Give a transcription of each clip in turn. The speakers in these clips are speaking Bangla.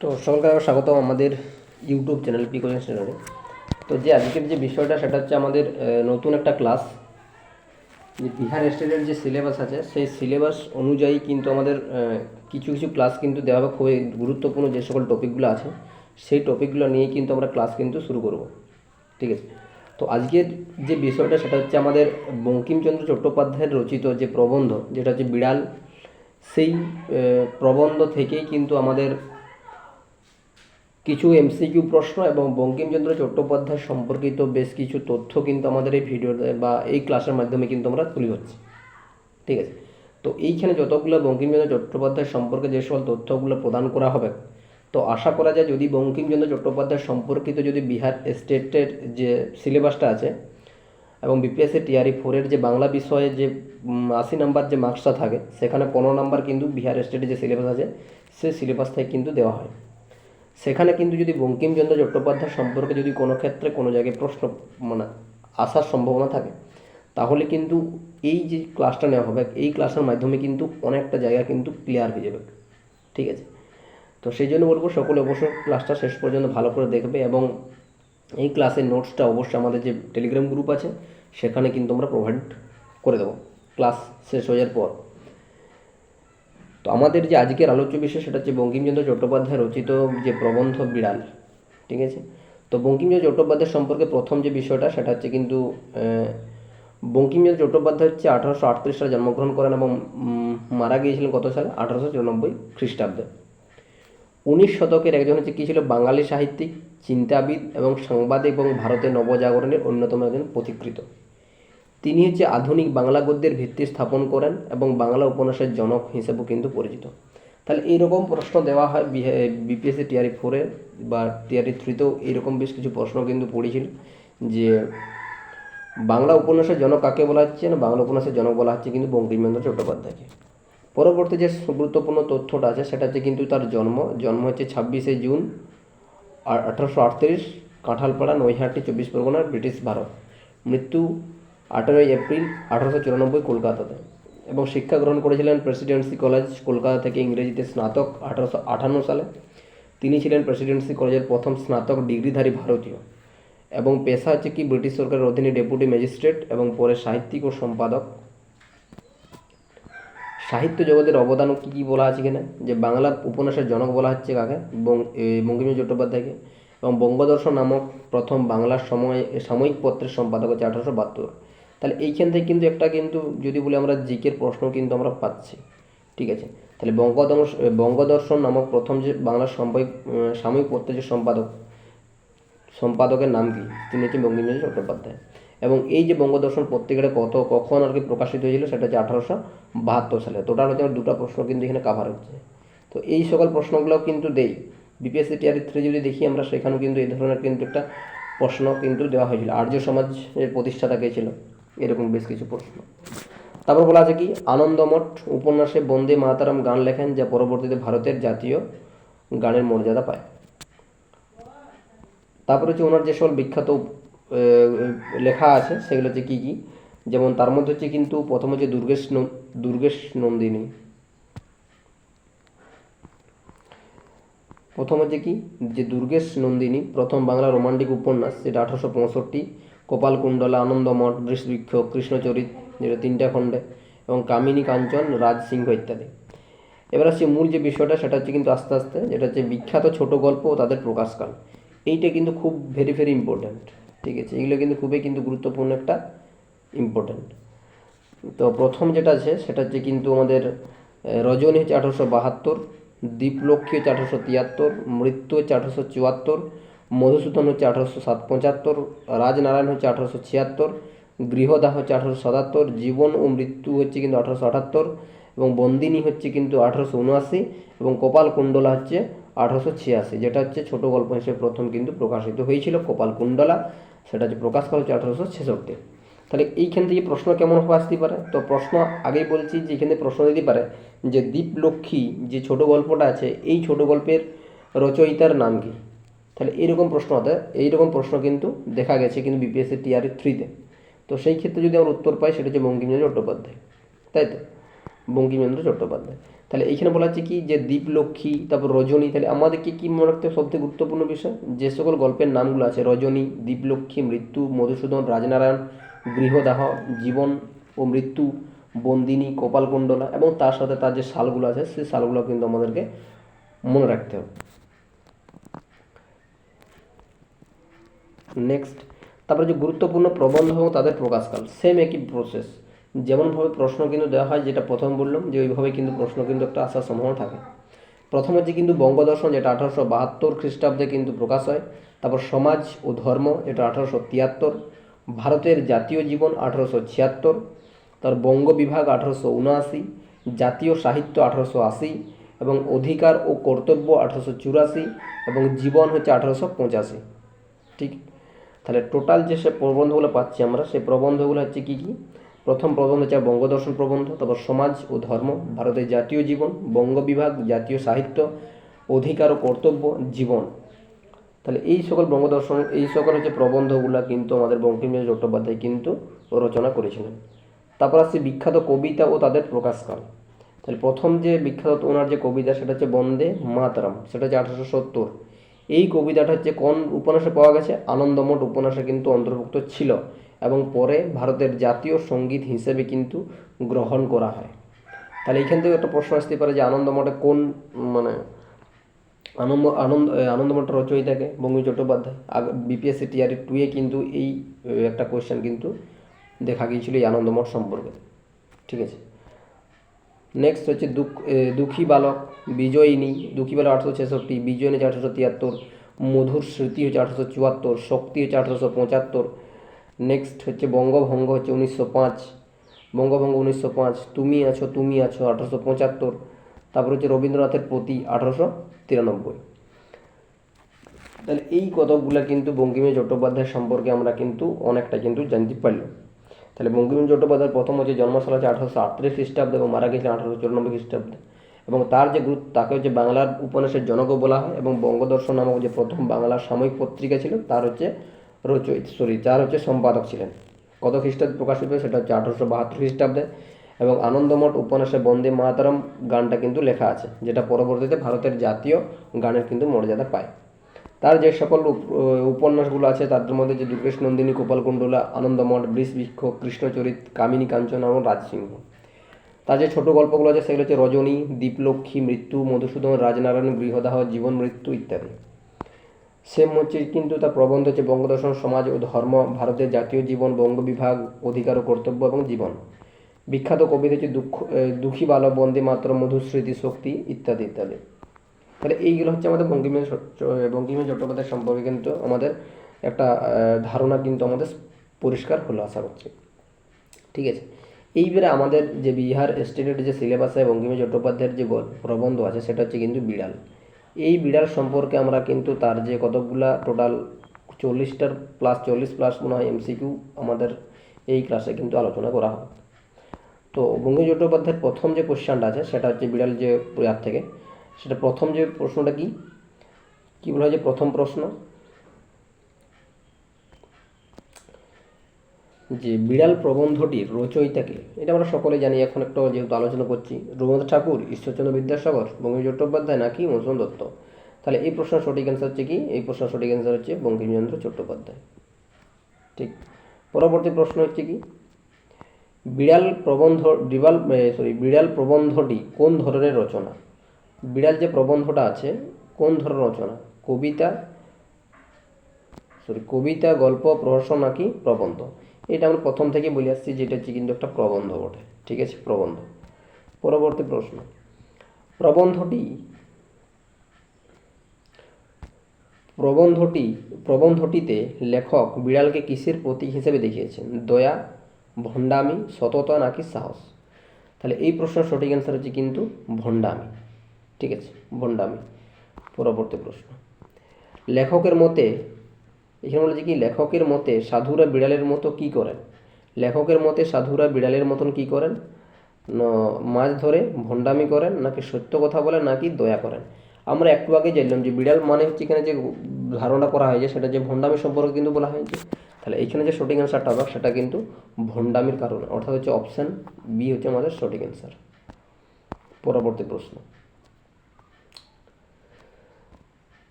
তো সকলকে আবার স্বাগতম আমাদের ইউটিউব চ্যানেল পি কোচিং চ্যানেলে তো যে আজকের যে বিষয়টা, সেটা হচ্ছে আমাদের নতুন একটা ক্লাস যে বিহার স্টেটের যে সিলেবাস আছে, সেই সিলেবাস অনুযায়ী কিন্তু আমাদের কিছু কিছু ক্লাস কিন্তু দেওয়া হবে খুবই গুরুত্বপূর্ণ যে সকল টপিকগুলো আছে, সেই টপিকগুলো নিয়ে কিন্তু আমরা ক্লাস কিন্তু শুরু করব। ঠিক আছে? তো আজকের যে বিষয়টা, সেটা হচ্ছে আমাদের বঙ্কিমচন্দ্র চট্টোপাধ্যায়ের রচিত যে প্রবন্ধ, যেটা হচ্ছে বিড়াল, সেই প্রবন্ধ থেকেই কিন্তু আমাদের কিছু এমসিকিউ প্রশ্ন এবং বঙ্কিমচন্দ্র চট্টোপাধ্যায় সম্পর্কিত বেশ কিছু তথ্য কিন্তু আমাদের এই ভিডিওতে বা এই ক্লাসের মাধ্যমে কিন্তু আমরা তুলে ধরছি। ঠিক আছে? তো এইখানে যতগুলো বঙ্কিমচন্দ্র চট্টোপাধ্যায় সম্পর্কে যে সকল তথ্যগুলো প্রদান করা হবে, তো আশা করা যায় যদি বঙ্কিমচন্দ্র চট্টোপাধ্যায় সম্পর্কিত যদি বিহার স্টেটের যে সিলেবাসটা আছে এবং বিপিএসসি টিআরই ফোরের যে বাংলা বিষয়ে যে আশি নাম্বার যে মার্কসটা থাকে, সেখানে পনেরো নাম্বার কিন্তু বিহার স্টেটের যে সিলেবাস আছে, সেই সিলেবাস থেকে কিন্তু দেওয়া হয়। সেখানে কিন্তু যদি বঙ্কিমচন্দ্র চট্টোপাধ্যায় সম্পর্কে যদি কোনো ক্ষেত্রে কোনো জায়গায় প্রশ্ন মানে আসার সম্ভাবনা থাকে, তাহলে কিন্তু এই যে ক্লাসটা নেওয়া হবে, এই ক্লাসের মাধ্যমে কিন্তু অনেকটা জায়গা কিন্তু ক্লিয়ার হয়ে যাবে, ঠিক আছে? তো সেই জন্য বলব সকলে অবশ্যই ক্লাসটা শেষ পর্যন্ত ভালো করে দেখবে এবং এই ক্লাসের নোটসটা অবশ্যই আমাদের যে টেলিগ্রাম গ্রুপ আছে, সেখানে কিন্তু আমরা প্রোভাইড করে দেবো। ক্লাস শেষ হয়ে যাওয়ার পর। তো আমাদের যে আজকের আলোচ্য বিষয় সেটা হচ্ছে বঙ্কিমচন্দ্র চট্টোপাধ্যায় রচিত যে প্রবন্ধ বিড়াল, ঠিক আছে? তো বঙ্কিমচন্দ্র চট্টোপাধ্যায় সম্পর্কে প্রথম যে বিষয়টা সেটা হচ্ছে কিন্তু বঙ্কিমচন্দ্র চট্টোপাধ্যায় হচ্ছে আঠারোশো আটত্রিশ সালে জন্মগ্রহণ করেন এবং মারা গিয়েছিলেন কত সালে? আঠারোশো চুরানব্বই খ্রিস্টাব্দে। উনিশ শতকের একজন হচ্ছে কী ছিল বাঙালি সাহিত্যিক, চিন্তাবিদ এবং সাংবাদিক এবং ভারতের নবজাগরণের অন্যতম একজন পথিকৃত তিনি হচ্ছে আধুনিক বাংলা গদ্যের ভিত্তি স্থাপন করেন এবং বাংলা উপন্যাসের জনক হিসেবেও কিন্তু পরিচিত। তাহলে এইরকম প্রশ্ন দেওয়া হয় বিপিএসসি টিআরই ফোরে বা টিআরই থ্রিতেও এইরকম বেশ কিছু প্রশ্ন কিন্তু পড়েছিল যে বাংলা উপন্যাসের জনক কাকে বলা হচ্ছে না বাংলা উপন্যাসের জনক বলা হচ্ছে কিন্তু বঙ্কিমচন্দ্র চট্টোপাধ্যায়কে। পরবর্তী যে গুরুত্বপূর্ণ তথ্যটা আছে সেটা হচ্ছে কিন্তু তার জন্ম। জন্ম হচ্ছে ছাব্বিশে জুন আঠারোশো আটত্রিশ, কাঁঠালপাড়া, নৈহাটি, চব্বিশ পরগনার ব্রিটিশ ভারত। মৃত্যু আঠেরোই এপ্রিল আঠারোশো চুরানব্বই কলকাতাতে এবং শিক্ষা গ্রহণ করেছিলেন প্রেসিডেন্সি কলেজ কলকাতা থেকে ইংরেজিতে স্নাতক আঠারোশো আটান্ন সালে। তিনি ছিলেন প্রেসিডেন্সি কলেজের প্রথম স্নাতক ডিগ্রিধারী ভারতীয় এবং পেশা হচ্ছে কি ব্রিটিশ সরকারের অধীনে ডেপুটি ম্যাজিস্ট্রেট এবং পরে সাহিত্যিক ও সম্পাদক। সাহিত্য জগতের অবদান কী কী বলা আছে এখানে? যে বাংলা উপন্যাসের জনক বলা হচ্ছে কাকে? বং- এ, চট্টোপাধ্যায়কে। এবং বঙ্গদর্শন নামক প্রথম বাংলার সময় সাময়িক পত্রের সম্পাদক হচ্ছে আঠারোশো বাহাত্তর। তাহলে এইখান থেকে কিন্তু একটা কিন্তু যদি বলি আমরা জিকের প্রশ্ন কিন্তু আমরা পাচ্ছি। ঠিক আছে? তাহলে বঙ্গদর্শন বঙ্গদর্শন নামক প্রথম যে বাংলার সাময়িক সাময়িক পত্রের যে সম্পাদক, সম্পাদকের নাম কি? তিনি হচ্ছেন বঙ্কিমচন্দ্র চট্টোপাধ্যায়। এবং এই যে বঙ্গদর্শন পত্রিকাটা কত, কখন আর কি প্রকাশিত হয়েছিল সেটা হচ্ছে আঠারোশো বাহাত্তর সালে। টোটাল হচ্ছে আমার দুটো প্রশ্ন কিন্তু এখানে কাভার হচ্ছে। তো এই সকল প্রশ্নগুলোও কিন্তু দেই। বিপিএসসি টিআরই থ্রি যদি দেখি আমরা, সেখানেও কিন্তু এই ধরনের কিন্তু একটা প্রশ্ন কিন্তু দেওয়া হয়েছিল। আর্য সমাজের প্রতিষ্ঠাতা কে ছিল? এরকম বেশ কিছু প্রশ্ন। তারপর বলা আছে কি, আনন্দমঠ উপন্যাসে বন্দে মাতারাম গান লেখেন যা পরবর্তীতে ভারতের জাতীয় গানের মর্যাদা পায়। তারপরে হচ্ছে ওনার যেসব বিখ্যাত লেখা আছে, সেগুলো হচ্ছে কী কী? যেমন তার মধ্যে হচ্ছে কিন্তু প্রথম হচ্ছে দুর্গেশ দুর্গেশ নন্দিনী। প্রথম হচ্ছে কি? যে দুর্গেশ নন্দিনী, প্রথম বাংলা রোমান্টিক উপন্যাস যেটা আঠারোশো পঁয়ষট্টি কপালকুণ্ডলা আনন্দমঠ বৃষবৃক্ষ কৃষ্ণচরিত, যেটা তিনটা খণ্ডে, এবং কামিনী কাঞ্চন, রাজসিংহ ইত্যাদি। এবার হচ্ছে মূল যে বিষয়টা, সেটা হচ্ছে কিন্তু আস্তে আস্তে, যেটা হচ্ছে বিখ্যাত ছোট গল্প ও তাদের প্রকাশকাল। এইটা কিন্তু খুব ভেরি ভেরি ইম্পর্ট্যান্ট ঠিক আছে? এগুলো কিন্তু খুবই কিন্তু গুরুত্বপূর্ণ একটা ইম্পর্ট্যান্ট তো প্রথম যেটা আছে, সেটা হচ্ছে কিন্তু আমাদের রজনী হচ্ছে আঠারোশো বাহাত্তর, দীপলক্ষ্মী হচ্ছে আঠারোশো তিয়াত্তর, মৃত্যু হচ্ছে আঠারোশো চুয়াত্তর মধুসূদন হচ্ছে আঠারোশো সাত পঁচাত্তর রাজনারায়ণ হচ্ছে আঠারোশো ছিয়াত্তর, গৃহদাহ হচ্ছে আঠারোশো সাতাত্তর, জীবন ও মৃত্যু হচ্ছে কিন্তু আঠারোশো আটাত্তর এবং বন্দিনী হচ্ছে কিন্তু আঠারোশো উনআশি এবং কপাল কুণ্ডলা হচ্ছে আঠারোশো ছিয়াশি, যেটা হচ্ছে ছোট গল্প হিসেবে প্রথম কিন্তু প্রকাশিত হয়েছিল, কপাল কুণ্ডলা, সেটা হচ্ছে প্রকাশ করা হচ্ছে আঠারোশো ছেষট্টি। তাহলে এইখান থেকে প্রশ্ন কেমন হবে আসতে পারে? তো প্রশ্ন আগেই বলছি যে এখানে প্রশ্ন দিতে পারে যে দীপলক্ষ্মী যে ছোট গল্পটা আছে, এই ছোট গল্পের রচয়িতার নাম কি? তাহলে এইরকম প্রশ্ন হতে এইরকম প্রশ্ন কিন্তু দেখা গেছে কিন্তু বিপিএসসি টিআর থ্রিতে তো। সেই ক্ষেত্রে যদি আমরা উত্তর পাই, সেটা হচ্ছে বঙ্কিমচন্দ্র চট্টোপাধ্যায়। তাই তো? বঙ্কিমচন্দ্র চট্টোপাধ্যায়। তাহলে এইখানে বলা হচ্ছে কি যে দীপলক্ষ্মী, তারপর রজনী, তাহলে আমাদেরকে কী মনে রাখতে সবথেকে গুরুত্বপূর্ণ বিষয়? যে সকল গল্পের নামগুলো আছে, রজনী, দীপলক্ষ্মী, মৃত্যু, মধুসূদন, রাজনারায়ণ, গৃহদাহ, জীবন ও মৃত্যু, বন্দিনী, কপালকুণ্ডলা এবং তার সাথে তার যে সালগুলো আছে, সেই সালগুলো কিন্তু আমাদেরকে মনে রাখতে হবে। নেক্সট তারপরে যে গুরুত্বপূর্ণ প্রবন্ধ এবং তাদের প্রকাশকাল সেম একই প্রসেস যেমনভাবে প্রশ্ন কিন্তু দেওয়া হয়, যেটা প্রথম বললাম, যে ওইভাবে কিন্তু প্রশ্ন কিন্তু একটা আসার সম্ভাবনা থাকে। প্রথম হচ্ছে কিন্তু বঙ্গদর্শন, যেটা আঠারোশো বাহাত্তর খ্রিস্টাব্দে কিন্তু প্রকাশ হয়, তারপর সমাজ ও ধর্ম, যেটা আঠারোশো তিয়াত্তর, ভারতের জাতীয় জীবন আঠারোশো ছিয়াত্তর, তার বঙ্গ বিভাগ আঠারোশো উনআশি, জাতীয় সাহিত্য আঠারোশো আশি, এবং অধিকার ও কর্তব্য আঠারোশো চুরাশি, এবং জীবন হচ্ছে আঠারোশো পঁচাশি। ঠিক? তাহলে টোটাল যে সে প্রবন্ধগুলো পাচ্ছি আমরা, সেই প্রবন্ধগুলো হচ্ছে কী কী? প্রথম প্রবন্ধ হচ্ছে বঙ্গদর্শন প্রবন্ধ, তারপর সমাজ ও ধর্ম, ভারতের জাতীয় জীবন, বঙ্গ বিভাগ, জাতীয় সাহিত্য, অধিকার ও কর্তব্য, জীবন। তাহলে এই সকল বঙ্গদর্শন, এই সকল হচ্ছে প্রবন্ধগুলা কিন্তু আমাদের বঙ্কিমচন্দ্র চট্টোপাধ্যায় কিন্তু রচনা করেছিলেন। তারপর আসছে বিখ্যাত কবিতা ও তাদের প্রকাশকাল। তাহলে প্রথম যে বিখ্যাত ওনার যে কবিতা, সেটা হচ্ছে বন্দে মাতরম, সেটা হচ্ছে আঠারোশো সত্তর। এই কবিতাটা হচ্ছে কোন উপন্যাসে পাওয়া গেছে? আনন্দমঠ উপন্যাসে কিন্তু অন্তর্ভুক্ত ছিল এবং পরে ভারতের জাতীয় সংগীত হিসেবে কিন্তু গ্রহণ করা হয়। তাহলে এখান থেকে একটা প্রশ্ন আসতে পারে যে আনন্দমঠে কোন মানে আনন্দ আনন্দ এ, আনন্দমঠের রচয়িতাকে? Bangabandhu Chattopadhyay. BPSC TRE two কিন্তু এই একটা কোয়েশ্চেন কিন্তু দেখা গিয়েছিল এই আনন্দমঠ সম্পর্কে। ঠিক আছে? নেক্সট হচ্ছে দুঃখ দুঃখী বালক, বিজয়িনী। দুঃখী বালক আঠারোশো ছেষট্টি, বিজয়িনী হচ্ছে আঠারোশো তিয়াত্তর, মধুর স্মৃতি হচ্ছে আঠারোশো চুয়াত্তর, শক্তি হচ্ছে আঠারোশো পঁচাত্তর। নেক্সট হচ্ছে বঙ্গভঙ্গ হচ্ছে উনিশশো পাঁচ। বঙ্গভঙ্গ উনিশশো পাঁচ, তুমি আছো তুমি আছো, আঠারোশো পঁচাত্তর। তারপর হচ্ছে রবীন্দ্রনাথের প্রতি আঠারোশো তিরানব্বই। তাহলে এই কতকগুলো কিন্তু বঙ্কিমচন্দ্র চট্টোপাধ্যায় সম্পর্কে আমরা কিন্তু অনেকটা কিন্তু জানতে পারলাম। তাহলে বঙ্কিমচন্দ্র চট্টোপাধ্যায়ের প্রথম হচ্ছে জন্মসাল হচ্ছে আঠারোশো আটত্রিশ খ্রিস্টাব্দে এবং মারা গেছিলেন আঠারোশো চুরানব্বই খ্রিস্টাব্দে। এবং তার যে গুরুত্ব তাকে হচ্ছে বাংলার উপন্যাসের জনকও বলা হয় এবং বঙ্গদর্শন নামক যে প্রথম বাংলার সাময়িক পত্রিকা ছিল, তার হচ্ছে রচয়িত সরি যার হচ্ছে সম্পাদক ছিলেন। কত খ্রিস্টাব্দে প্রকাশিত সেটা হচ্ছে আঠারোশো বাহাত্তর খ্রিস্টাব্দে। এবং আনন্দমঠ উপন্যাসে বন্দে মাতারম গানটা কিন্তু লেখা আছে, যেটা পরবর্তীতে ভারতের জাতীয় গানের কিন্তু মর্যাদা পায়। তার যে সকল উপ- উপন্যাসগুলো আছে তাদের মধ্যে যে দুর্গেশ নন্দিনী গোপালকুণ্ডলা, আনন্দমঠ বৃষবৃক্ষ কৃষ্ণচরিত, কামিনী কাঞ্চন এবং রাজসিংহ। তার যে ছোট গল্পগুলো আছে, সেগুলো হচ্ছে রজনী, দীপলক্ষ্মী, মৃত্যু, মধুসূদন, রাজনারায়ণ, গৃহদাহ, জীবন মৃত্যু ইত্যাদি। সেম হচ্ছে কিন্তু তার প্রবন্ধ হচ্ছে বঙ্গদর্শন, সমাজ ও ধর্ম, ভারতের জাতীয় জীবন, বঙ্গ বিভাগ, অধিকার ও কর্তব্য এবং জীবন। বিখ্যাত কবিতা হচ্ছে দুঃখ দুঃখী বালক বন্দে মাত্র মধুস্মৃতি শক্তি ইত্যাদি ইত্যাদি। তাহলে এইগুলো হচ্ছে আমাদের বঙ্কিমচন্দ্র চ- বঙ্কিমচন্দ্র চট্টোপাধ্যায় সম্পর্কে কিন্তু আমাদের একটা ধারণা কিন্তু আমাদের পরিষ্কার হলো আশা করছি। ঠিক আছে? এইবারে আমাদের যে বিহার স্টেটের যে সিলেবাসে বঙ্কিমচন্দ্র চট্টোপাধ্যায়ের যে প্রবন্ধ আছে, সেটা হচ্ছে কিন্তু বিড়াল। এই বিড়াল সম্পর্কে আমরা কিন্তু তার যে কতকগুলা টোটাল চল্লিশটার প্লাস চল্লিশ প্লাস মনে হয় এমসিকিউ আমাদের এই ক্লাসে কিন্তু আলোচনা করা হয় তো বঙ্কিমচন্দ্র চট্টোপাধ্যায়ের প্রথম যে কোশ্চেনটা আছে, সেটা হচ্ছে বিড়াল যে ইয়ার থেকে। সেটা প্রথম যে প্রশ্নটা কি? কি বলা হয় যে প্রথম প্রশ্ন? যে বিড়াল প্রবন্ধটির রচয়িতাকে এটা আমরা সকলে জানি, এখন একটু যেহেতু আলোচনা করছি। রবীন্দ্রনাথ ঠাকুর, ঈশ্বরচন্দ্র বিদ্যাসাগর বঙ্কিম চট্টোপাধ্যায় নাকি মধুসূদন দত্ত? তাহলে এই প্রশ্নের সঠিক অ্যান্সার হচ্ছে কি? এই প্রশ্নের সঠিক অ্যান্সার হচ্ছে বঙ্কিমচন্দ্র চট্টোপাধ্যায়। ঠিক। পরবর্তী প্রশ্ন হচ্ছে কি? বিড়াল প্রবন্ধ, বিড়াল সরি বিড়াল প্রবন্ধটি কোন ধরনের রচনা? বিড়াল যে প্রবন্ধটা আছে, কোন ধরনের রচনা? কবিতা সরি কবিতা, গল্প, প্রহসন নাকি প্রবন্ধ? এটা আমরা প্রথম থেকে বলে আসছি যেটা হচ্ছে কিন্তু একটা প্রবন্ধ বটে, ঠিক আছে? প্রবন্ধ। পরবর্তী প্রশ্ন। প্রবন্ধটি প্রবন্ধটি, প্রবন্ধটিতে লেখক বিড়ালকে কিসের প্রতীক হিসেবে দেখিয়েছেন? দয়া, ভণ্ডামি, সততা নাকি সাহস? তাহলে এই প্রশ্নের সঠিক অ্যান্সার হচ্ছে কিন্তু ভণ্ডামি। ঠিক আছে, ভণ্ডামি, পরবর্তী প্রশ্ন। লেখকের মতে, এখানে বলেছে কি, লেখকের মতে সাধুরা বিড়ালের মতো কি করেন? লেখকের মতে সাধুরা বিড়ালের মতন কি করেন? মাছ ধরে ভণ্ডামি করেন, নাকি সত্য কথা বলেন, নাকি দয়া করেন? আমরা একটু আগে জানলাম যে বিড়াল মানে হচ্ছে এখানে যে ধারণা করা হয়েছে, সেটা যে ভণ্ডামি সম্পর্কে কিন্তু বলা হয়েছে। তাহলে এইখানে যে সঠিক অ্যান্সারটা হবে, সেটা কিন্তু ভণ্ডামির কারণে, অর্থাৎ হচ্ছে অপশান বি হচ্ছে আমাদের সঠিক অ্যান্সার পরবর্তী প্রশ্ন।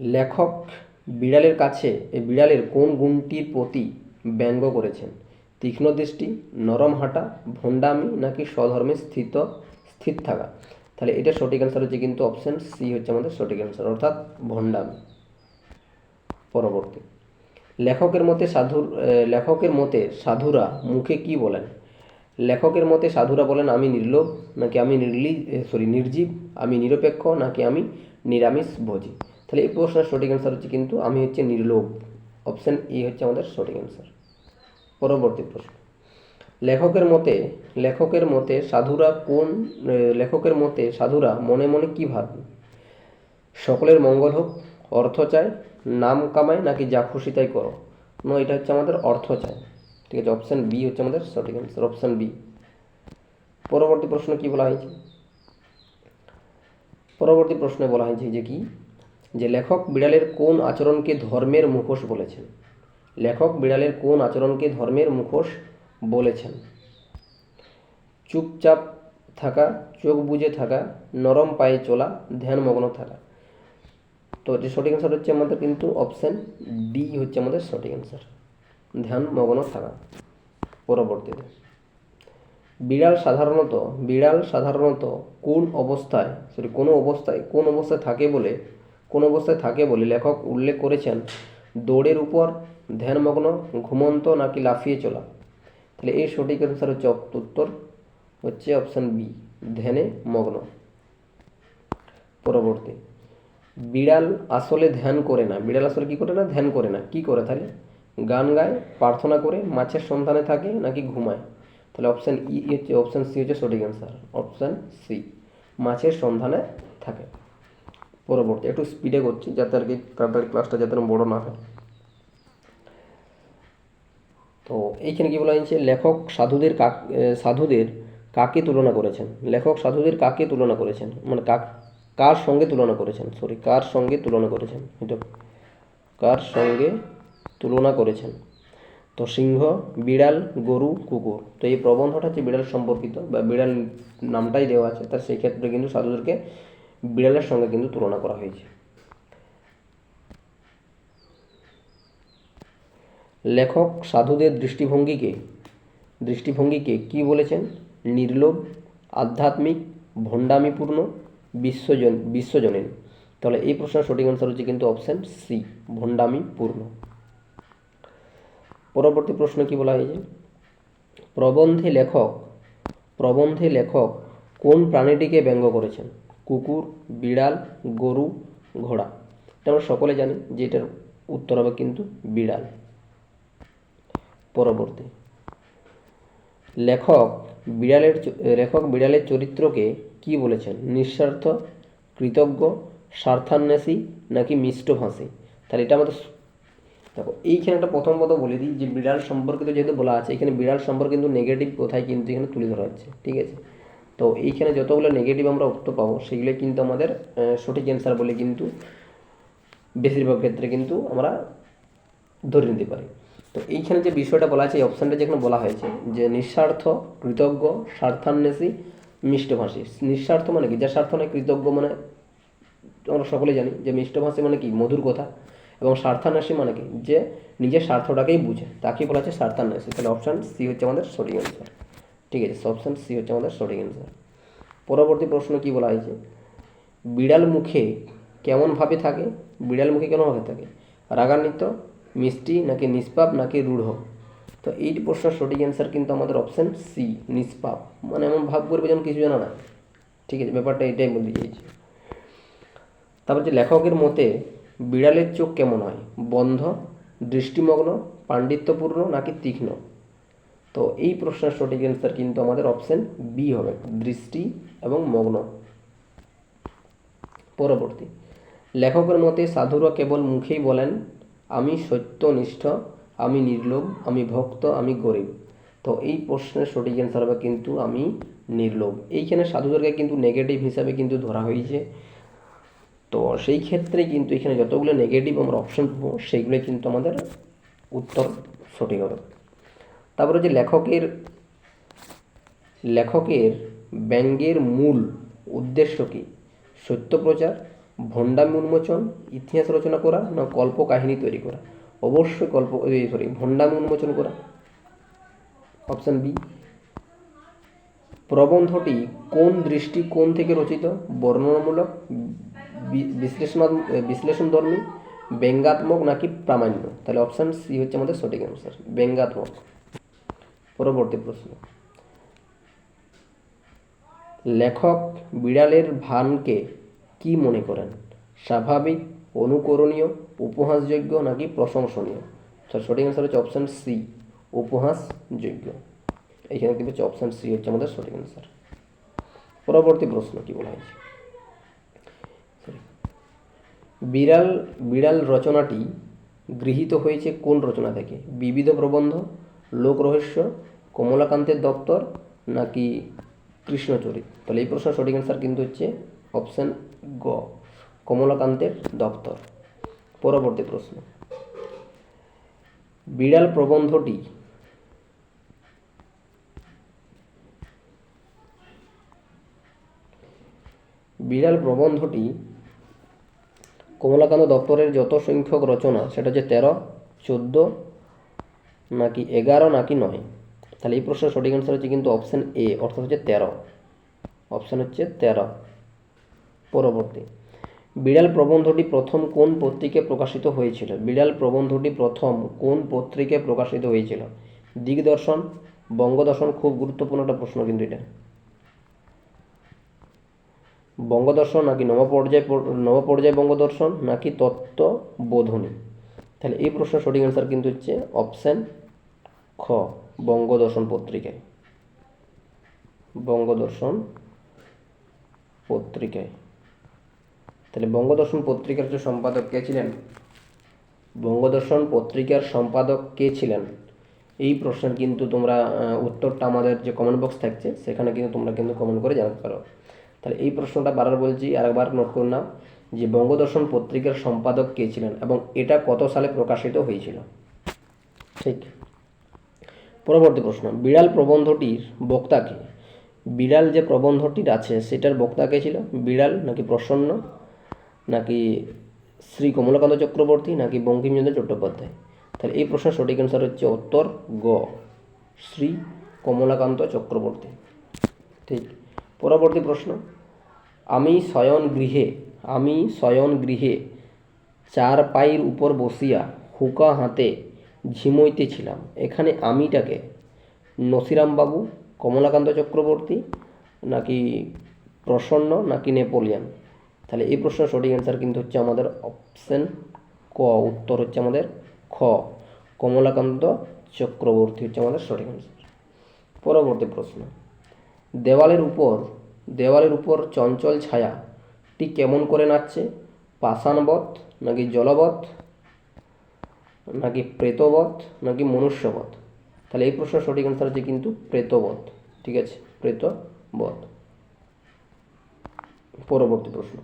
লেখক বিড়ালের কাছে বিড়ালের কোন গুণটির প্রতি ব্যঙ্গ করেছেন? তীক্ষ্ণ দৃষ্টি, নরম হাঁটা, ভণ্ডামি নাকি স্বধর্মে স্থিত, স্থির থাকা? তাহলে এটা সঠিক অ্যান্সার হচ্ছে কিন্তু অপশন সি হচ্ছে আমাদের সঠিক অ্যান্সার অর্থাৎ ভণ্ডামি। পরবর্তী। লেখকের মতে সাধুর লেখকের মতে সাধুরা মুখে কি বলেন? লেখকের মতে সাধুরা বলেন, আমি নির্লোভ, নাকি আমি নির্লি সরি নির্জীব, আমি নিরপেক্ষ, নাকি আমি নিরামিষ ভোজি তাহলে এই প্রশ্নের সঠিক অ্যান্সার হচ্ছে কিন্তু আমি হচ্ছে নির্লোভ। অপশান ই হচ্ছে আমাদের সঠিক অ্যান্সার পরবর্তী প্রশ্ন। লেখকের মতে লেখকের মতে সাধুরা কোন লেখকের মতে সাধুরা মনে মনে কি ভাবেন সকলের মঙ্গল হোক, অর্থ চায় নাম কামায় নাকি যা খুশি তাই করো। নো, এটা হচ্ছে আমাদের অর্থ চায় ঠিক আছে অপশান বি হচ্ছে আমাদের সঠিক অ্যান্সার অপশান বি পরবর্তী প্রশ্ন কি বলা হয়েছে? পরবর্তী প্রশ্নে বলা হয়েছে যে কি যে লেখক বিড়ালের কোন আচরণকে ধর্মের মুখোশ বলেছেন। লেখক বিড়ালের কোন আচরণকে ধর্মের মুখোশ বলেছেন। চুপচাপ থাকা, চোখ বুজে থাকা, নরম পায়ে চলা, ধ্যানমগ্ন থাকা। তো যে সঠিক অ্যান্সার হচ্ছে আমাদের কিন্তু অপশান ডি হচ্ছে আমাদের সঠিক অ্যান্সার ধ্যান মগ্ন থাকা। পরবর্তীতে, বিড়াল সাধারণত বিড়াল সাধারণত কোন অবস্থায় সরি কোনো অবস্থায়, কোন অবস্থায় থাকে বলে কোন অবস্থায় থাকে বলে লেখক উল্লেখ করেছেন, দৌড়ের উপর ধ্যানমগ্ন, ঘুমন্ত নাকি লাফিয়ে চলা? তাহলে এই সঠিক অ্যান্সার হচ্ছে উত্তর হচ্ছে অপশান বি ধ্যানে মগ্ন পরবর্তী, বিড়াল আসলে ধ্যান করে না। বিড়াল আসলে কি করে না? ধ্যান করে না। কি করে তাহলে? গান গায়, প্রার্থনা করে, মাছের সন্ধানে থাকে নাকি ঘুমায়? তাহলে অপশান ই হচ্ছে অপশান সি হচ্ছে সঠিক অ্যান্সার অপশান সি মাছের সন্ধানে থাকে। পরবর্তী, একটু স্পিডে করছি যাতে আর কি তাড়াতাড়ি ক্লাসটা যাতে বড় না হয়। তো এইখানে কি বলা হয়েছে? লেখক সাধুদের কাক সাধুদের কাকে তুলনা করেছেন? লেখক সাধুদের কাকে তুলনা করেছেন? মানে কাক, কার সঙ্গে তুলনা করেছেন? সরি কার সঙ্গে তুলনা করেছেন? এটা কার সঙ্গে তুলনা করেছেন? তো সিংহ, বিড়াল, গরু, কুকুর। তো এই প্রবন্ধটা হচ্ছে বিড়াল সম্পর্কিত বা বিড়াল নামটাই দেওয়া আছে। তার সেই ক্ষেত্রে কিন্তু সাধুদেরকে বিড়ালের সঙ্গে কিন্তু তুলনা করা হয়েছে। লেখক সাধুদের দৃষ্টিভঙ্গিকে দৃষ্টিভঙ্গিকে কি বলেছেন? নির্লোভ, আধ্যাত্মিক, ভণ্ডামিপূর্ণ, বিশ্বজন, বিশ্বজনীন। তাহলে এই প্রশ্নের সঠিক অ্যান্সার হচ্ছে কিন্তু অপশান সি ভণ্ডামিপূর্ণ। পরবর্তী প্রশ্ন কি বলা হয়েছে? প্রবন্ধে লেখক প্রবন্ধে লেখক কোন প্রাণীটিকে ব্যঙ্গ করেছেন? কুকুর, বিড়াল, গরু, ঘোড়া। এটা আমরা সকলে জানি যে এটার উত্তর হবে কিন্তু বিড়াল। পরবর্তী। লেখক বিড়ালের লেখক বিড়ালের চরিত্রকে কি বলেছেন? নিঃস্বার্থ, কৃতজ্ঞ, স্বার্থান্বেষী নাকি মিষ্টভাষী তাহলে এটা আমাদের দেখো, এইখানে একটা প্রথম কথা বলে দিই যে বিড়াল সম্পর্কিত যেহেতু বলা আছে, এখানে বিড়াল সম্পর্কে কিন্তু নেগেটিভ কোথায় কিন্তু এখানে তুলে ধরা হচ্ছে, ঠিক আছে? তো এইখানে যতগুলো নেগেটিভ আমরা উত্তর পাবো, সেগুলো কিন্তু আমাদের সঠিক অ্যান্সার বলে কিন্তু বেশিরভাগ ক্ষেত্রে কিন্তু আমরা ধরে নিতে পারি। তো এইখানে যে বিষয়টা বলা আছে, এই অপশানটা যেখানে বলা হয়েছে, যে নিঃস্বার্থ, কৃতজ্ঞ, স্বার্থান্বেষী, মিষ্টভাষী। নিঃস্বার্থ মানে কি? যার স্বার্থ নয় কৃতজ্ঞ মানে আমরা সকলে জানি, যে মিষ্টভাষী মানে কি? মধুর কথা। এবং স্বার্থান্বেষী মানে কি? যে নিজের স্বার্থটাকেই বুঝে। তাকেই বলা হচ্ছে স্বার্থান্বেষী। তাহলে অপশান সি হচ্ছে আমাদের সঠিক অ্যান্সার ঠিক আছে অপশান সি হচ্ছে আমাদের সঠিক অ্যান্সার পরবর্তী প্রশ্ন কি বলা হয়েছে? বিড়াল মুখে কেমনভাবে থাকে? বিড়াল মুখে কেমনভাবে থাকে? রাগান্বিত, মিষ্টি, নাকি নিষ্পাপ, নাকি রূঢ়? তো এই প্রশ্নের সঠিক অ্যান্সার কিন্তু আমাদের অপশান সি নিষ্পাপ। মানে এমন ভাব করবে যেন কিছু জানা না। ঠিক আছে, ব্যাপারটা এটাই বলতে চাইছি। তারপর যে লেখকের মতে, বিড়ালের চোখ কেমন হয়? বন্ধ, দৃষ্টিমগ্ন, পাণ্ডিত্যপূর্ণ, নাকি তীক্ষ্ণ? তো এই প্রশ্নের সঠিক অ্যান্সার কিন্তু আমাদের অপশন বি হবে, দৃষ্টি এবং মগ্ন। পরবর্তী, লেখকের মতে সাধুরা কেবল মুখেই বলেন, আমি সত্যনিষ্ঠ, আমি নির্লোভ, আমি ভক্ত, আমি গরিব। তো এই প্রশ্নের সঠিক অ্যান্সার হবে কিন্তু আমি নির্লোভ। এইখানে সাধুদেরকে কিন্তু নেগেটিভ হিসাবে কিন্তু ধরা হয়েছে। তো সেই ক্ষেত্রে কিন্তু এখানে যতগুলো নেগেটিভ আমরা অপশন পাবো সেইগুলো কিন্তু আমাদের উত্তর সঠিক হবে। তারপরে যে লেখকের লেখকের ব্যঙ্গের মূল উদ্দেশ্য কী? সত্য প্রচার, ভণ্ডামি উন্মোচন, ইতিহাস রচনা করা না কল্প কাহিনী তৈরি করা? অবশ্যই কল্প সরি ভণ্ডামি উন্মোচন করা। অপশান বি, প্রবন্ধটি কোন দৃষ্টিকোণ থেকে রচিত? বর্ণনামূলক, বি- বিশ্লেষণ বিশ্লেষণধর্মী, ব্যঙ্গাত্মক নাকি প্রামাণ্য? তাহলে অপশান সি হচ্ছে আমাদের সঠিক অ্যান্সার ব্যঙ্গাত্মক। পরবর্তী প্রশ্ন। লেখক বিড়ালের ভানকে কি মনে করেন? স্বাভাবিক, অনুকরণীয়, উপহাসযোগ্য নাকি প্রশংসনীয়? তো সঠিক অ্যান্সার হচ্ছে অপশান সি উপহাসযোগ্য। এইখানে কিন্তু হচ্ছে অপশান সি হচ্ছে আমাদের সঠিক অ্যান্সার পরবর্তী প্রশ্ন কি বলা হয়েছে? বিড়াল বিড়াল রচনাটি গৃহীত হয়েছে কোন রচনা থেকে? বিবিধ প্রবন্ধ, লোক রহস্য কমলাকান্তের দপ্তর নাকি কৃষ্ণচরিত? তাহলে এই প্রশ্নের সঠিক অ্যান্সার কিন্তু হচ্ছে অপশান গ, কমলাকান্তের দপ্তর। পরবর্তী প্রশ্ন। বিড়াল প্রবন্ধটি বিড়াল প্রবন্ধটি কমলাকান্ত দপ্তরের যত সংখ্যক রচনা, সেটা হচ্ছে তেরো, চোদ্দ, নাকি এগারো, নাকি নয়? তাহলে এই প্রশ্নের সঠিক অ্যান্সার হচ্ছে কিন্তু অপশান এ অর্থাৎ হচ্ছে তেরো। অপশান হচ্ছে তেরো। পরবর্তী। বিড়াল প্রবন্ধটি প্রথম কোন পত্রিকায় প্রকাশিত হয়েছিল? বিড়াল প্রবন্ধটি প্রথম কোন পত্রিকায় প্রকাশিত হয়েছিল? দিগদর্শন, বঙ্গদর্শন, খুব গুরুত্বপূর্ণ একটা প্রশ্ন কিন্তু এটা। বঙ্গদর্শন নাকি নবপর্যায় পর- নবপর্যায় বঙ্গদর্শন নাকি তত্ত্ব বোধনী তাহলে এই প্রশ্নের সঠিক অ্যান্সার কিন্তু হচ্ছে অপশান খ। বঙ্গদর্শন পত্রিকায়। বঙ্গদর্শন পত্রিকায়। তাহলে বঙ্গদর্শন পত্রিকার যে সম্পাদক কে ছিলেন? বঙ্গদর্শন পত্রিকার সম্পাদক কে ছিলেন? এই প্রশ্নের কিন্তু তোমরা উত্তরটা আমাদের যে কমেন্ট বক্স থাকছে, সেখানে কিন্তু তোমরা কিন্তু কমেন্ট করে জানাতে পারো। তাহলে এই প্রশ্নটা বারবার বলছি, আরেকবার নোট করে নাও যে বঙ্গদর্শন পত্রিকার সম্পাদক কে ছিলেন এবং এটা কত সালে প্রকাশিত হয়েছিল? ঠিক? পরবর্তী প্রশ্ন, বিড়াল প্রবন্ধটির বক্তা কে? বিড়াল যে প্রবন্ধটির আছে, সেটার বক্তা কে ছিল? বিড়াল নাকি প্রসন্ন? নাকি শ্রী কমলাকান্ত চক্রবর্তী? নাকি বঙ্কিমচন্দ্র চট্টোপাধ্যায়? তাহলে এই প্রশ্নের সঠিক অ্যান্সার হচ্ছে উত্তর গ, শ্রী কমলাকান্ত চক্রবর্তী। ঠিক, পরবর্তী প্রশ্ন, আমি শয়ন গৃহে, আমি শয়ন গৃহে চার পায়ের উপর বসিয়া হুকা হাতে ঝিমইতেছিলাম এখানে আমিটাকে নসিরাম বাবু কমলাকান্ত চক্রবর্তী, নাকি প্রসন্ন, নাকি নেপোলিয়ান? তাহলে এই প্রশ্নের সঠিক অ্যান্সার কিন্তু হচ্ছে আমাদের অপশন ক, উত্তর হচ্ছে আমাদের খ। কমলাকান্ত চক্রবর্তী হচ্ছে আমাদের সঠিক অ্যান্সার পরবর্তী প্রশ্ন। দেওয়ালের উপর দেওয়ালের উপর চঞ্চল ছায়াটি কেমন করে নাচছে? পাষাণবধ নাকি জলবধ নাকি প্রেতবধ নাকি মনুষ্যবধ তাহলে এই প্রশ্নের সঠিক অ্যান্সার হচ্ছে কিন্তু প্রেতবধ ঠিক আছে? প্রেতবধ পরবর্তী প্রশ্ন।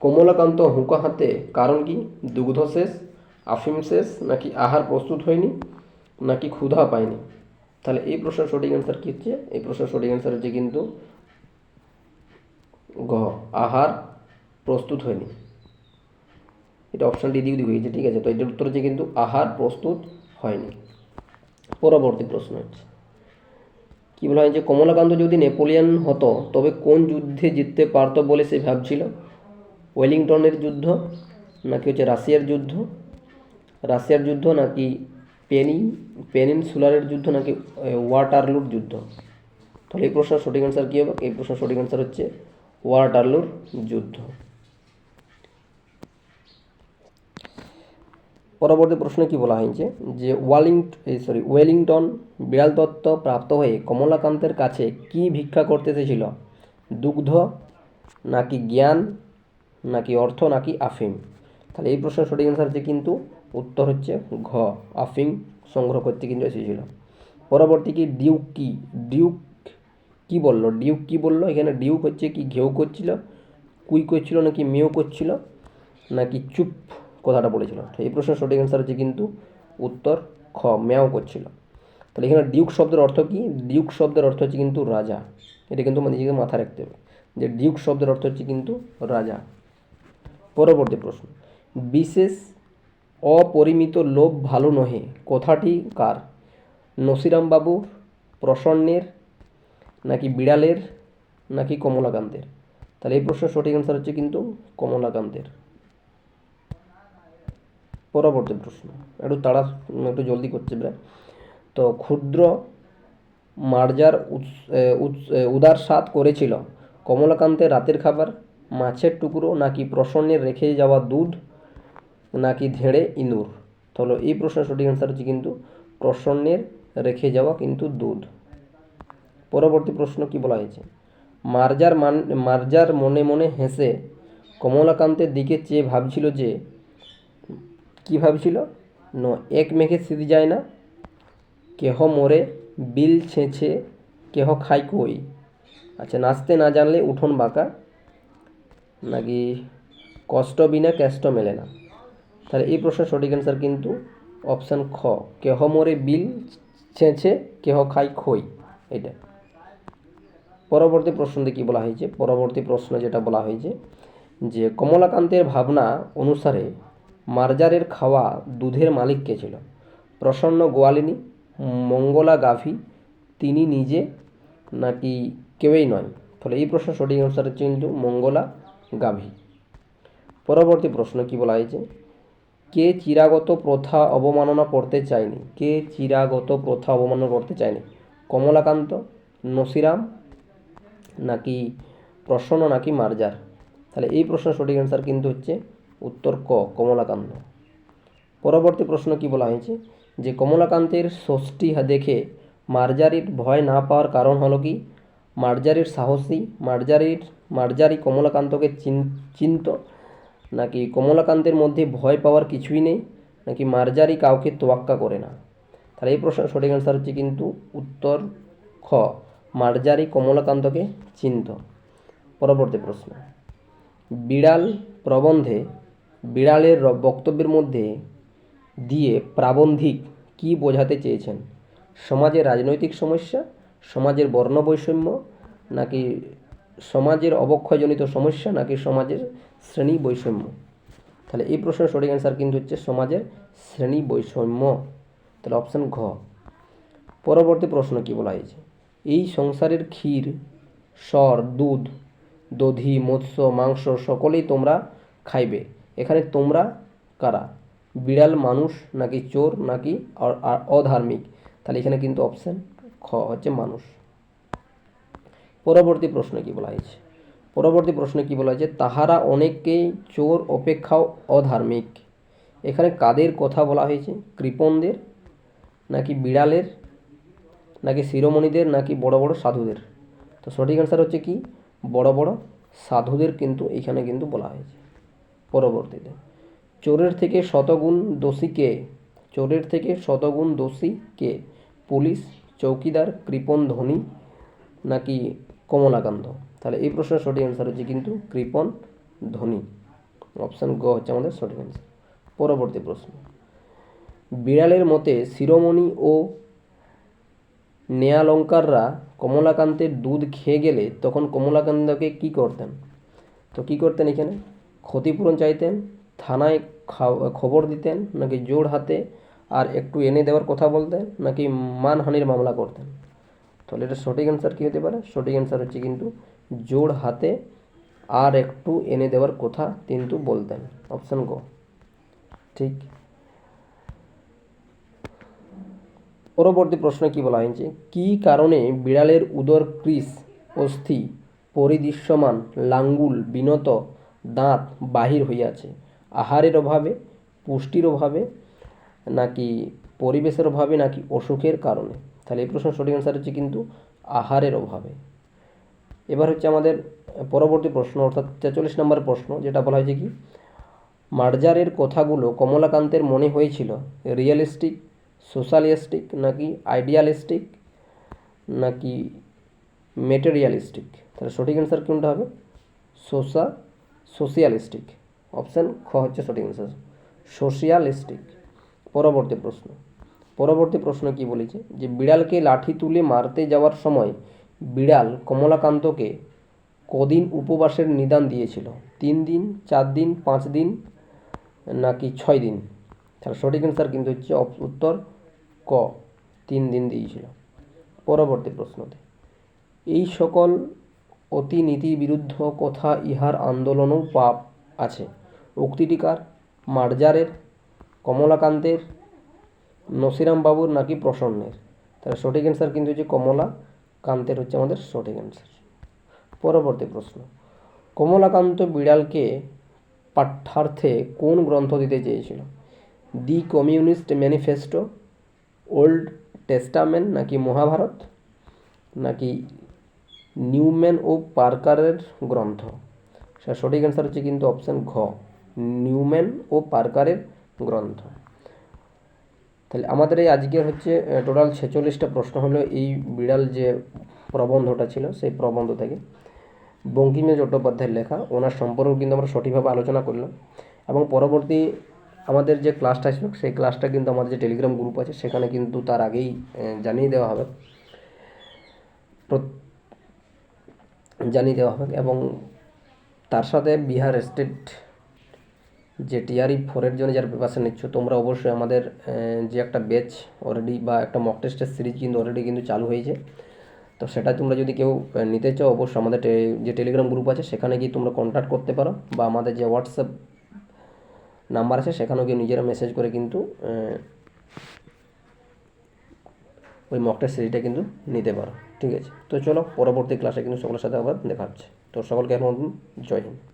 কমলাকান্ত হুঁকা হাতে কারণ কি? দুগ্ধ শেষ, আফিম শেষ নাকি আহার প্রস্তুত হয়নি নাকি ক্ষুধা পায়নি? তাহলে এই প্রশ্নের সঠিক অ্যান্সার কী হচ্ছে? এই প্রশ্নের সঠিক অ্যান্সার হচ্ছে কিন্তু গ, আহার প্রস্তুত হয়নি। এটা অপশানটি দিক দিক হয়েছে ঠিক আছে, তো এটার উত্তর হচ্ছে কিন্তু আহার প্রস্তুত হয়নি। পরবর্তী প্রশ্ন হচ্ছে, কী বলা হয় যে কমলাকান্ত যদি নেপোলিয়ান হতো, তবে কোন যুদ্ধে জিততে পারতো বলে সে ভাবছিল? ওয়েলিংটনের যুদ্ধ, নাকি হচ্ছে রাশিয়ার যুদ্ধ? রাশিয়ার যুদ্ধ নাকি পেনি, পেনিনসুলারের যুদ্ধ, নাকি ওয়াটারলুর যুদ্ধ? তাহলে এই প্রশ্নের সঠিক অ্যান্সার কী হবে? এই প্রশ্নের সঠিক অ্যান্সার হচ্ছে ওয়াটারলুর যুদ্ধ। পরবর্তী প্রশ্নে কি বলা হয়েছে? যে ওয়ালিং সরি ওয়েলিংটন বিড়াল দত্ত প্রাপ্ত হয়ে কমলাকান্তের কাছে কি ভিক্ষা করতে এসেছিল দুগ্ধ, নাকি জ্ঞান, নাকি অর্থ, নাকি আফিম? তাহলে এই প্রশ্নের সঠিক অ্যান্সার হচ্ছে কিন্তু, উত্তর হচ্ছে ঘ। আফিম সংগ্রহ করতে কিন্তু এসেছিল। পরবর্তী কি ডিউক কি? ডিউক কি বলল? ডিউক কি বলল? এখানে ডিউক হচ্ছে কি ঘেউ করছিল, কুই করছিল, নাকি মেও করছিল, নাকি চুপ কথাটা বলেছিল। এই প্রশ্নের সঠিক অ্যান্সার হচ্ছে কিন্তু উত্তর খ ম্যাও করছিল। তাহলে এখানে ডিউক শব্দের অর্থ কি? ডিউক শব্দের অর্থ হচ্ছে কিন্তু রাজা। এটা কিন্তু নিজেকে মাথায় রাখতে হবে। যে ডিউক শব্দের অর্থ হচ্ছে কিন্তু রাজা। পরবর্তী প্রশ্ন। বিশেষ অপরিমিত লোভ ভালো নহে। কথাটি কার? নসিরাম বাবুর প্রসন্নের, নাকি বিড়ালের, নাকি কমলাকান্তের? তাহলে এই প্রশ্নের সঠিক অ্যান্সার হচ্ছে কিন্তু কমলাকান্তের। পরবর্তী প্রশ্ন। একটু তাড়া, একটু জলদি করছে প্রায় তো ক্ষুদ্র মার্জার উদার স্বাদ করেছিল। কমলাকান্তের রাতের খাবার, মাছের টুকরো নাকি প্রসন্নের রেখে যাওয়া দুধ, নাকি ধেড়ে ইঁদুর? তাহলে এই প্রশ্নের সঠিক অ্যান্সার হচ্ছে কিন্তু প্রসন্নের রেখে যাওয়া কিন্তু দুধ। পরবর্তী প্রশ্ন কি বলা হয়েছে? মার্জার মান, মার্জার মনে মনে হেসে কমলাকান্তের দিকে চেয়ে ভাবছিল যে কি ভাবছিল? ন, এক মেঘে সিদ্ধি যায় না। কেহ মরে, বিল ছেঁচে কেহ খাই কই? আচ্ছা নাচতে না জানলে উঠোন বাঁকা। নাকি কষ্ট বিনা কেষ্ট মেলে না? তাহলে এই প্রশ্নের সঠিক অ্যান্সার কিন্তু অপশান খ। কেহ মরে, বিল ছেঁচে কেহ খাই খই এটা পরবর্তী প্রশ্নতে কি বলা হয়েছে? পরবর্তী প্রশ্ন যেটা বলা হয়েছে যে, কমলাকান্তের ভাবনা অনুসারে মার্জারের খাওয়া দুধের মালিক কে ছিল? প্রসন্ন গোয়ালিনী, মঙ্গলা গাভী, তিনি নিজে নাকি কেউই নয়? ফলে এই প্রশ্ন সঠিক অ্যান্সার হচ্ছে কিন্তু মঙ্গলা গাভী। পরবর্তী প্রশ্ন কি বলা হয়েছে? কে চিরাগত প্রথা অবমাননা করতে চায়নি? কে চিরাগত প্রথা অবমাননা করতে চায়নি? কমলাকান্ত, নসিরাম নাকি প্রসন্ন নাকি মার্জার? তাহলে এই প্রশ্নের সঠিক অ্যান্সার কিন্তু হচ্ছে উত্তর ক, কমলাকান্ত। পরবর্তী প্রশ্ন কি বলা হয়েছে? যে কমলাকান্তের ষষ্ঠী দেখে মার্জারির ভয় না পাওয়ার কারণ হলো কি? মার্জারির সাহসী, মার্জারির, মার্জারি কমলাকান্তকে চিন- চিনত? নাকি কমলাকান্তের মধ্যে ভয় পাওয়ার কিছুই নেই? নাকি মার্জারি কাউকে তোয়াক্কা করে না? তাহলে এই প্রশ্নের সঠিক অ্যান্সার হচ্ছে কিন্তু উত্তর খ, মার্জারি কমলাকান্তকে চিনত। পরবর্তী প্রশ্ন। বিড়াল প্রবন্ধে বিড়ালের বক্তব্যের মধ্যে দিয়ে প্রাবন্ধিক কি বোঝাতে চেয়েছেন? সমাজের রাজনৈতিক সমস্যা, সমাজের বর্ণ বৈষম্য নাকি সমাজের অবক্ষয়জনিত সমস্যা, নাকি সমাজের শ্রেণি বৈষম্য তাহলে এই প্রশ্নের সঠিক অ্যান্সার কিন্তু হচ্ছে সমাজের শ্রেণি বৈষম্য তাহলে অপশান ঘ। পরবর্তী প্রশ্ন কি বলা হয়েছে? এই সংসারের ক্ষীর, সর, দুধ, দধি, মৎস্য, মাংস সকলেই তোমরা খাইবে। এখানে তোমরা কারা? বিড়াল, মানুষ, নাকি চোর, নাকি অধার্মিক? তাহলে এখানে কিন্তু অপশান খ হচ্ছে মানুষ। পরবর্তী প্রশ্ন কি বলা হয়েছে? পরবর্তী প্রশ্নে কি বলা হয়েছে? তাহারা অনেককেই চোর, অপেক্ষাও অধার্মিক। এখানে কাদের কথা বলা হয়েছে? কৃপণদের, নাকি বিড়ালের, নাকি শিরোমণিদের, নাকি বড় বড় সাধুদের? তো সঠিক অ্যান্সার হচ্ছে কি? বড় বড় সাধুদের কিন্তু এখানে কিন্তু বলা হয়েছে। পরবর্তীতে। চোরের থেকে শতগুণ দোষী কে? চোরের থেকে শতগুণ দোষী কে? পুলিশ, চৌকিদার, কৃপন, ধনী নাকি কমলাকান্ত? তাহলে এই প্রশ্নের সঠিক অ্যান্সার হচ্ছে কিন্তু কৃপন, ধনী। অপশান গ হচ্ছে আমাদের সঠিক অ্যান্সার পরবর্তী প্রশ্ন। বিড়ালের মতে শিরোমণি ও নেয়ালঙ্কাররা কমলাকান্তের দুধ খেয়ে গেলে তখন কমলাকান্তকে কি করতেন? তো কি করতেন এখানে? ক্ষতিপূরণ চাইতেন, থানায় খবর দিতেন, নাকি জোর হাতে আর একটু এনে দেওয়ার কথা বলতেন, নাকি মানহানির মামলা করতেন? তাহলে এটা সঠিক অ্যান্সার কী হতে পারে? সঠিক অ্যান্সার হচ্ছে কিন্তু জোর হাতে আর একটু এনে দেওয়ার কথা কিন্তু বলতেন। অপশান গ ঠিক। পরবর্তী প্রশ্নে কি বলা হয়েছে? কি কারণে বিড়ালের উদর কৃষ অস্থি, পরিদৃশ্যমান, লাঙ্গুল, বিনত দাঁত বাহির হইয়াছে। আহারের অভাবে, পুষ্টির অভাবে, নাকি পরিবেশের অভাবে, নাকি অসুখের কারণে? তাহলে এই প্রশ্নের সঠিক অ্যান্সার হচ্ছে কিন্তু আহারের অভাবে। এবার হচ্ছে আমাদের পরবর্তী প্রশ্ন, অর্থাৎ ছেচল্লিশ নম্বর প্রশ্ন, যেটা বলা হয়েছে কি, মার্জারের কথাগুলো কমলাকান্তের মনে হয়েছিল। রিয়েলিস্টিক, সোশ্যালিস্টিক, নাকি আইডিয়ালিস্টিক, নাকি মেটেরিয়ালিস্টিক? তাহলে সঠিক অ্যান্সার কোনটা হবে? সোশা সোশিয়ালিস্টিক। অপশান খ হচ্ছে সঠিক অ্যান্সার সোশিয়ালিস্টিক। পরবর্তী প্রশ্ন। পরবর্তী প্রশ্ন কি বলেছে? যে বিড়ালকে লাঠি তুলে মারতে যাওয়ার সময় বিড়াল কমলাকান্তকে কদিন উপবাসের নিদান দিয়েছিল? তিন দিন, চার দিন, পাঁচ দিন, নাকি ছয় দিন? তাহলে সঠিক অ্যান্সার কিন্তু হচ্ছে উত্তর ক। তিন দিন দিয়েছিল। পরবর্তী প্রশ্নতে। এই সকল অতি নীতির বিরুদ্ধ কথা ইহার আন্দোলনও পাপ আছে। উক্তিটিকার মার্জারের, কমলাকান্তের নসিরাম বাবুর নাকি প্রসন্নের? তাহলে সঠিক অ্যান্সার কিন্তু হচ্ছে কমলা কান্তের হচ্ছে আমাদের সঠিক অ্যান্সার পরবর্তী প্রশ্ন। কমলাকান্ত বিড়ালকে পাঠ্যার্থে কোন গ্রন্থ দিতে চেয়েছিল? The communist manifesto, old testament নাকি মহাভারত? নাকি নিউম্যান ও পার্কারের গ্রন্থ। সঠিক অ্যান্সার হচ্ছে কিন্তু অপশান ঘ, নিউম্যান ও পার্কারের গ্রন্থ। তাহলে আমাদের এই আজকের হচ্ছে টোটাল ছেচল্লিশটা প্রশ্ন হলো, এই বিড়াল যে প্রবন্ধটা ছিল, সেই প্রবন্ধ থেকে। বঙ্কিমচন্দ্র চট্টোপাধ্যায়ের লেখা, ওনার সম্পর্কেও কিন্তু আমরা সঠিকভাবে আলোচনা করলাম। এবং পরবর্তী আমাদের যে ক্লাসটা ছিল সেই ক্লাসটা কিন্তু আমাদের যে টেলিগ্রাম গ্রুপ আছে, সেখানে কিন্তু তার আগেই জানিয়ে দেওয়া হবে। জানিয়ে দেওয়া হবে এবং তার সাথে বিহার স্টেট যে টিআরই ফোরের জন্য যারা প্রিপারেশন নিচ্ছ, তোমরা অবশ্যই আমাদের যে একটা ব্যাচ অলরেডি বা একটা মক টেস্টের সিরিজ কিন্তু অলরেডি কিন্তু চালু হয়েছে। তো সেটা তোমরা যদি কেউ নিতে চাও, অবশ্যই আমাদের যে টেলিগ্রাম গ্রুপ আছে, সেখানে গিয়ে তোমরা কন্ট্যাক্ট করতে পারো বা আমাদের যে হোয়াটসঅ্যাপ নাম্বার আছে, সেখানেও গিয়ে নিজেরা মেসেজ করে কিন্তু ওই মক টেস্ট সিরিজটা কিন্তু নিতে পারো। ঠিক আছে। তো চলো, পরবর্তী ক্লাসে কিন্তু সকলের সাথে আবার দেখা হচ্ছে। তো সকলকে এখন জয় হিন্দ।